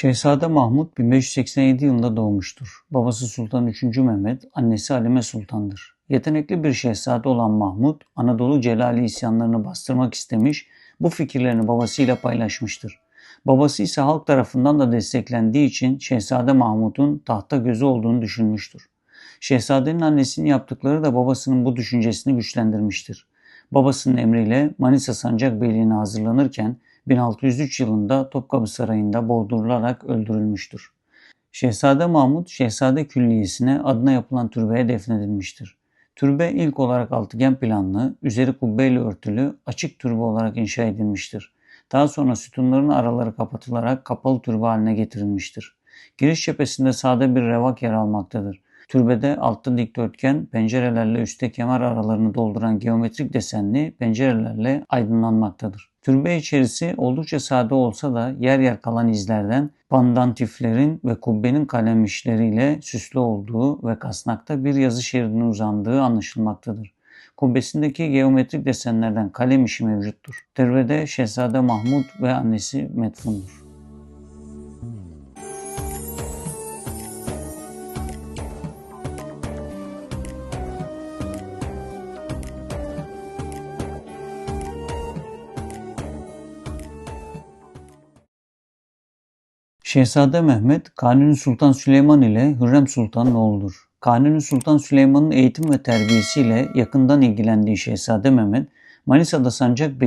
Şehzade Mahmud 1587 yılında doğmuştur. Babası Sultan 3. Mehmet, annesi Halime Sultan'dır. Yetenekli bir şehzade olan Mahmud, Anadolu Celali isyanlarını bastırmak istemiş, bu fikirlerini babasıyla paylaşmıştır. Babası ise halk tarafından da desteklendiği için Şehzade Mahmud'un tahta gözü olduğunu düşünmüştür. Şehzadenin annesinin yaptıkları da babasının bu düşüncesini güçlendirmiştir. Babasının emriyle Manisa Sancak Beyliğine hazırlanırken 1603 yılında Topkapı Sarayı'nda boğdurularak öldürülmüştür. Şehzade Mahmud, Şehzade Külliyesi'ne adına yapılan türbeye defnedilmiştir. Türbe ilk olarak altıgen planlı, üzeri kubbeyle örtülü, açık türbe olarak inşa edilmiştir. Daha sonra sütunların araları kapatılarak kapalı türbe haline getirilmiştir. Giriş cephesinde sade bir revak yer almaktadır. Türbede altta dikdörtgen, pencerelerle üstte kemer aralarını dolduran geometrik desenli pencerelerle aydınlanmaktadır. Türbe içerisi oldukça sade olsa da yer yer kalan izlerden pandantiflerin ve kubbenin kalem işleriyle süslü olduğu ve kasnakta bir yazı şeridine uzandığı anlaşılmaktadır. Kubbesindeki geometrik desenlerden kalem işi mevcuttur. Türbede Şehzade Mahmud ve annesi metfundur. Şehzade Mehmet, Kanuni Sultan Süleyman ile Hürrem Sultan'ın oğludur. Kanuni Sultan Süleyman'ın eğitim ve terbiyesiyle yakından ilgilendiği Şehzade Mehmet, Manisa'da Sancak